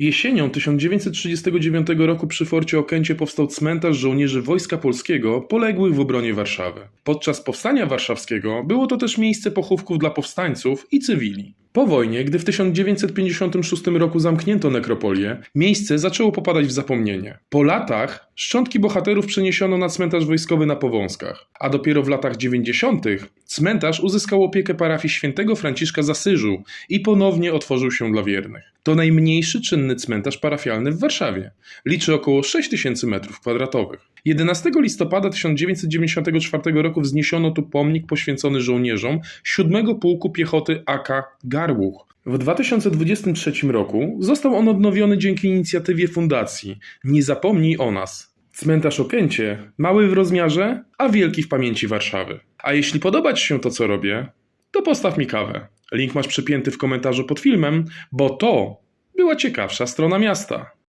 Jesienią 1939 roku przy forcie Okęcie powstał cmentarz żołnierzy Wojska Polskiego poległych w obronie Warszawy. Podczas powstania warszawskiego było to też miejsce pochówków dla powstańców i cywili. Po wojnie, gdy w 1956 roku zamknięto nekropolię, miejsce zaczęło popadać w zapomnienie. Po latach szczątki bohaterów przeniesiono na cmentarz wojskowy na Powązkach, a dopiero w latach 90. cmentarz uzyskał opiekę parafii świętego Franciszka z Asyżu i ponownie otworzył się dla wiernych. To najmniejszy czynny cmentarz parafialny w Warszawie. Liczy około 6000 m2. 11 listopada 1994 roku wzniesiono tu pomnik poświęcony żołnierzom 7 Pułku Piechoty AK Garłuch. W 2023 roku został on odnowiony dzięki inicjatywie fundacji Nie zapomnij o nas. Cmentarz Okęcie, mały w rozmiarze, a wielki w pamięci Warszawy. A jeśli podoba Ci się to, co robię, to postaw mi kawę. Link masz przypięty w komentarzu pod filmem, bo to była ciekawsza strona miasta.